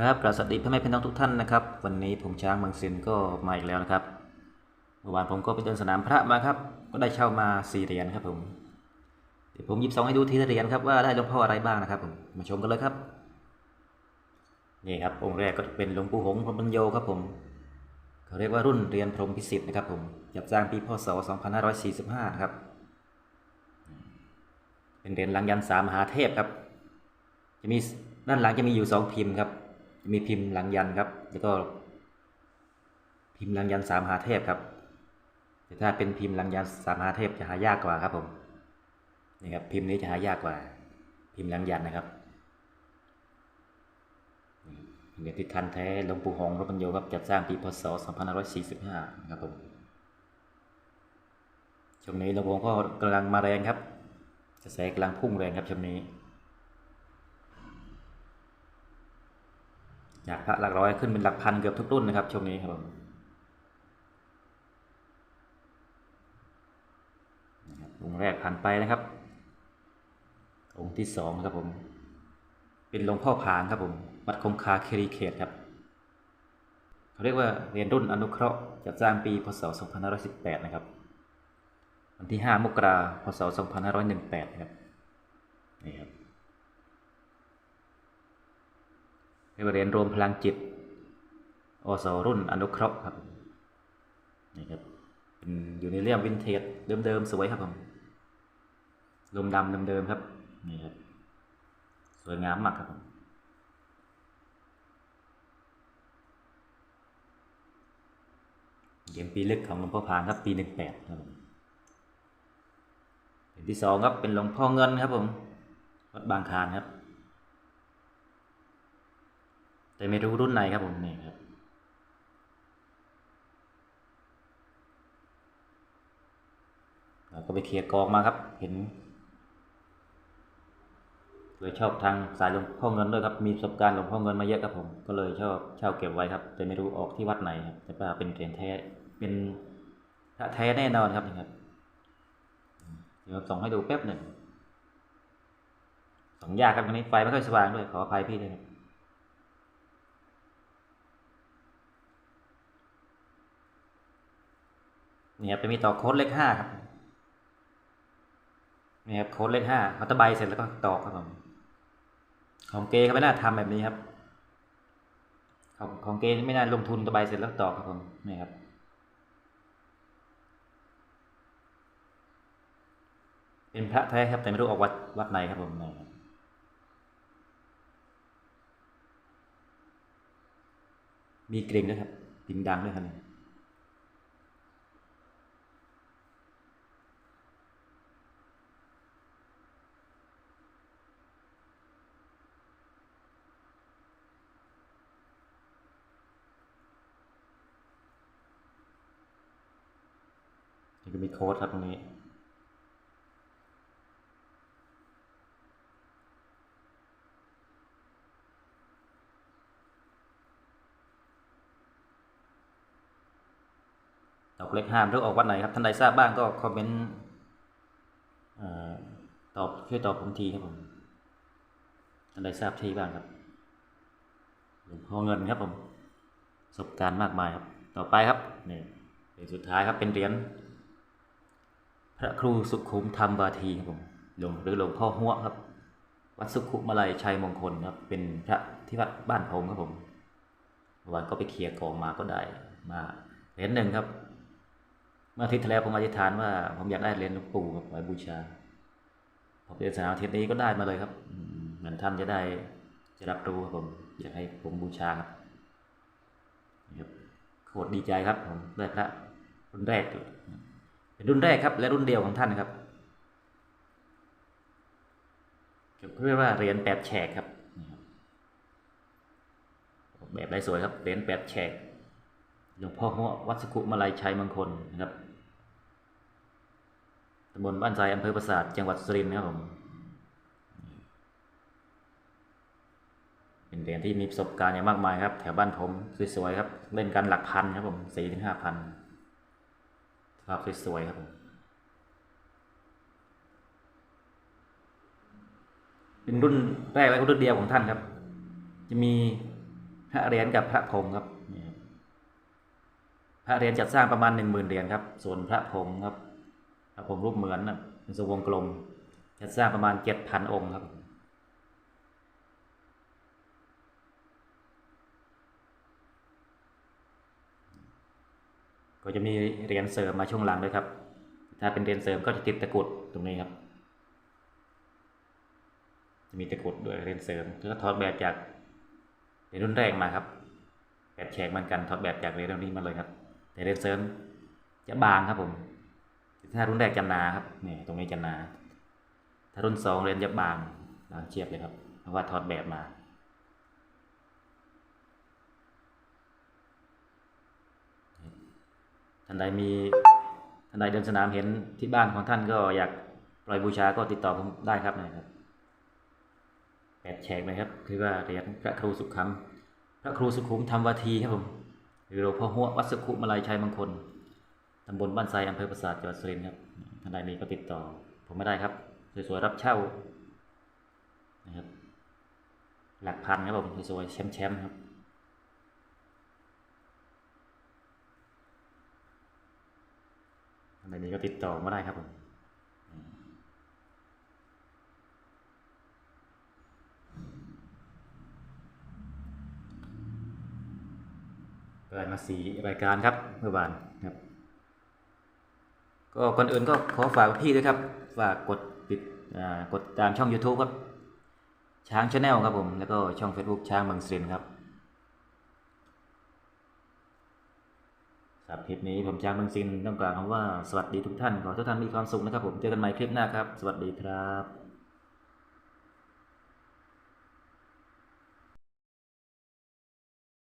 ครับกราบสวัสดีพ่อแม่พี่น้องทุกท่านนะครับ วันนี้ผมช้างบางสินก็มาอีกแล้วนะครับเมื่อวานผมก็ไปเดินสนามพระมาครับ ก็ได้เช่ามาสี่เหรียญครับผมเดี๋ยวผมหยิบซองให้ดูทีละเหรียญครับว่าได้หลวงพ่ออะไรบ้างนะครับผมมาชมกันเลยครับนี่ครับองค์แรกก็เป็นหลวงปู่หงส์พรมปัญโยครับผมเขาเรียกว่ารุ่นเรียนพรมพิสิทธิ์นะครับผมจัดสร้างปีพศ 2545 ครับ เป็นเหรียญลังยันสามมหาเทพครับ จะมีด้านหลังจะมีอยู่สองพิมพ์ครับ จะมีพิมพ์ลังยันครับ แล้วก็ พิมพ์ลังยันสามหาเทพครับแต่ถ้าเป็นพิมพ์ลังยันสามหาเทพจะหายากกว่าครับผมนี่ครับพิมพ์นี้จะหายากกว่า พิมพ์ลังยันนะครับนี่เหรียญที่ทันแท้หลวงปู่หงรบัญโยครับจัดสร้างปีพศ 2545 นะครับผมช่วงนี้หลวงปู่หงก็กำลังมาแรงครับกระแสกำลังพุ่งแรงครับช่วงนี้ จากพระหลักร้อยขึ้นเป็นหลักพันเกือบทุกรุ่นนะครับช่วงนี้ครับผมองค์แรกผ่านไปนะครับ องค์ที่สองครับผม เป็นหลวงพ่อผางครับผม วัดคงคาเครีเขตครับ เขาเรียกว่าเรียนรุ่นอนุเคราะห์จัดสร้างปีพศ 2518 นะครับ วันที่ 5 มกราคม พศ 2518นะครับ นี่ครับ เรียกว่าเรียนรวมพลังจิตอสรุ่นอนุเคราะห์ครับนี่ครับเป็นอยู่ในเรื่องวินเทจเดิมๆสวยครับผมลมดำเดิมๆครับนี่ครับสวยงามมากครับผมเหรียญปีเลึกของหลวงพ่อพานครับปีหนึ่งแปดครับผมเหรียญที่สองครับเป็นหลวงพ่อเงินครับผมวัดบางคานครับ แต่ไม่รู้รุ่นไหนครับผมนี่ครับเราก็ไปเคลียร์กองมาครับ เห็นเลยชอบทางสายหลวงพ่อเงินด้วยครับ มีประสบการณ์หลวงพ่อเงินมาเยอะครับผม ก็เลยชอบเช่าเก็บไว้ครับ แต่ไม่รู้ออกที่วัดไหนครับ แต่ว่าเป็นเหรียญแท้ เป็นพระแท้แน่นอนครับนี่ครับ เดี๋ยวส่องให้ดูแป๊บหนึ่งส่องยากครับวันนี้ไฟไม่ค่อยสว่างด้วย ขออภัยพี่ด้วยครับ นี่ครับจะมีต่อโค้ดเลขห้าครับนี่ครับโค้ดเลขห้าเขาตะไบเสร็จแล้วก็ตอกครับผมของเกย์เขาไม่น่าทำแบบนี้ครับ ของของเกย์ไม่น่าลงทุนตะไบเสร็จแล้วตอกครับผมนี่ครับเป็นพระแท้ครับแต่ไม่รู้ออกวัดวัดไหนครับผมนี่มีเกรงด้วยครับติงดังด้วยครับ นี่ก็มีโค้ดครับตรงนี้ดอกเล็กห้ามหรือออกวัดไหนครับท่านใดทราบบ้างก็คอมเมนต์เอ่อตอบช่วยตอบผมทีครับผมท่านใดทราบที่บ้างครับหลวงพ่อเงินครับผมประสบการณ์มากมายครับ ต่อไปครับนี่เหรียญสุดท้ายครับเป็นเหรียญ พระครูสุขุมธรรมวาทีครับผมหลวงหรือหลวงพ่อหัวครับ วัดสุขุมาลัยชัยมงคลครับ เป็นพระที่วัดบ้านผมครับผมวันก็ไปเคลียร์กองมาก็ได้มาเหรียญหนึ่งครับ เมื่ออาทิตย์ที่แล้วผมอธิษฐานว่า ผมอยากได้เหรียญหลวงปู่ครับไว้บูชาพอเป็นสนามอาทิตย์นี้ก็ได้มาเลยครับเหมือนท่านจะได้จะรับรู้ครับผมอยากให้ผมบูชาครับนี่ครับโคตรดีใจครับผมได้พระรุ่นแรกเลย เป็นรุ่นแรกครับ และรุ่นเดียวของท่านครับเรียกว่าเหรียญแปดแฉกครับแบบได้สวยครับเหรียญแปดแฉกหลวงพ่อหัววัดสุขุมาลัยชัยมงคลนะครับตำบลบ้านทรายอำเภอปราสาทจังหวัดสุรินทร์ครับผมเป็นเหรียญที่มีประสบการณ์อย่างมากมายครับ แถวบ้านผมสวยๆครับ เล่นกันหลักพันครับผมสี่ถึงห้าพัน ภาพสวยๆครับผมเป็นรุ่นแรกและรุ่นเดียวของท่านครับ จะมีพระเหรียญกับพระผงครับนี่ครับ พระเหรียญจัดสร้างประมาณหนึ่งหมื่นเหรียญครับ ส่วนพระผงครับ พระผงรูปเหมือนนะเป็นทรงวงกลม จัดสร้างประมาณเจ็ดพันองค์ครับ ก็จะมีเหรียญเสริมมาช่วงหลังด้วยครับ ถ้าเป็นเหรียญเสริมก็จะติดตะกุดตรงนี้ครับ จะมีตะกุดด้วยเหรียญเสริมก็ถอดแบบจากเหรียญรุ่นแรกมาครับ แบบแฉกมือนกันถอดแบบจากเหรียญรุ่นนี้มาเลยครับ แต่เหรียญเสริมจะบางครับผม ถ้ารุ่นแรกจะหนาครับนี่ตรงนี้จะหนา ถ้ารุ่นสองเหรียญจะบางบางเชียบเลยครับ เพราะว่าถอดแบบมา ท่านใดมีท่านใดเดินสนามเห็นที่บ้านของท่านก็อยากปล่อยบูชาก็ติดต่อผมได้ครับนะครับแปดแฉกเลยครับคือว่าเหรียญพระครูสุขัมพระครูสุขุมธรรมวทีครับผมหรือหลวงพ่อหัววัดสุขุมาลัยชัยมงคลตำบลบ้านไทรอำเภอปราสาทจังหวัดสุรินทร์ครับท่านใดมีก็ติดต่อผมไม่ได้ครับสวยๆรับเช่านะครับหลักพันครับผมสวยๆแชมป์ๆครับ อันนี้ก็ติดต่อมาได้ครับผมเปิดมาสีรายการครับเมื่อวานครับ ก็ก่อนอื่นก็ขอฝากพี่ด้วยครับ ฝากกดติดกดตามช่อง YouTube ครับ ช้างชาแนลครับผม แล้วก็ช่อง Facebook ช้างเมืองสินครับ ครับคลิปนี้ผมช้างเมืองซินต้องกล่าวคำว่าสวัสดีทุกท่านขอให้ทุกท่านมีความสุขนะครับ ผมเจอกันใหม่คลิปหน้าครับ สวัสดีครับ